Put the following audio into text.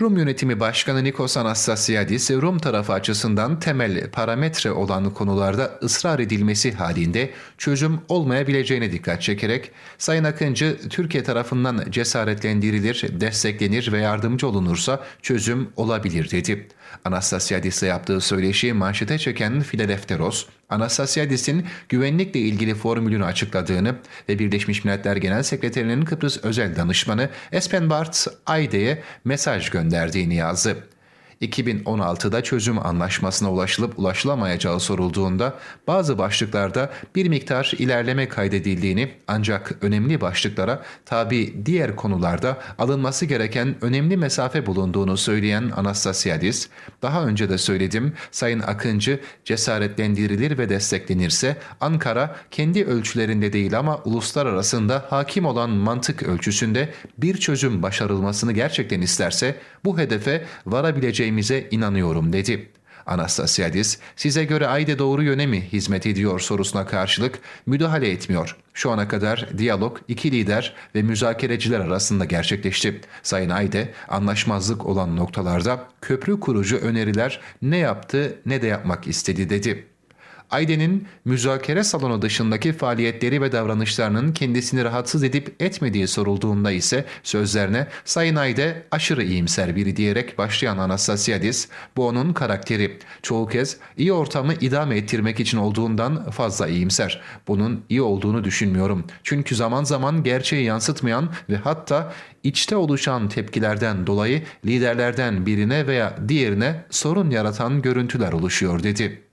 Rum Yönetimi Başkanı Nikos Anastasiadis, Rum tarafı açısından temel parametre olan konularda ısrar edilmesi halinde çözüm olmayabileceğine dikkat çekerek, Sayın Akıncı Türkiye tarafından cesaretlendirilir, desteklenir ve yardımcı olunursa çözüm olabilir dedi. Anastasiadis'le yaptığı söyleşi manşete çeken Filadelfteros, Anastasiadis'in güvenlikle ilgili formülünü açıkladığını ve Birleşmiş Milletler Genel Sekreterinin Kıbrıs özel danışmanı Espen Bart Ayde'ye mesaj gönderdiğini yazdı. 2016'da çözüm anlaşmasına ulaşılıp ulaşılamayacağı sorulduğunda bazı başlıklarda bir miktar ilerleme kaydedildiğini ancak önemli başlıklara tabi diğer konularda alınması gereken önemli mesafe bulunduğunu söyleyen Anastasiadis, daha önce de söyledim Sayın Akıncı cesaretlendirilir ve desteklenirse Ankara kendi ölçülerinde değil ama uluslararasında hakim olan mantık ölçüsünde bir çözüm başarılmasını gerçekten isterse bu hedefe varabileceğimize inanıyorum dedi. Anastasiadis, size göre Ayde doğru yöne mi hizmet ediyor sorusuna karşılık müdahale etmiyor. Şu ana kadar diyalog iki lider ve müzakereciler arasında gerçekleşti. Sayın Ayde, anlaşmazlık olan noktalarda köprü kurucu öneriler ne yaptı ne de yapmak istedi dedi. Ayden'in müzakere salonu dışındaki faaliyetleri ve davranışlarının kendisini rahatsız edip etmediği sorulduğunda ise sözlerine Sayın Ayde aşırı iyimser biri diyerek başlayan Anastasiadis bu onun karakteri. Çoğu kez iyi ortamı idame ettirmek için olduğundan fazla iyimser. Bunun iyi olduğunu düşünmüyorum. Çünkü zaman zaman gerçeği yansıtmayan ve hatta içte oluşan tepkilerden dolayı liderlerden birine veya diğerine sorun yaratan görüntüler oluşuyor dedi.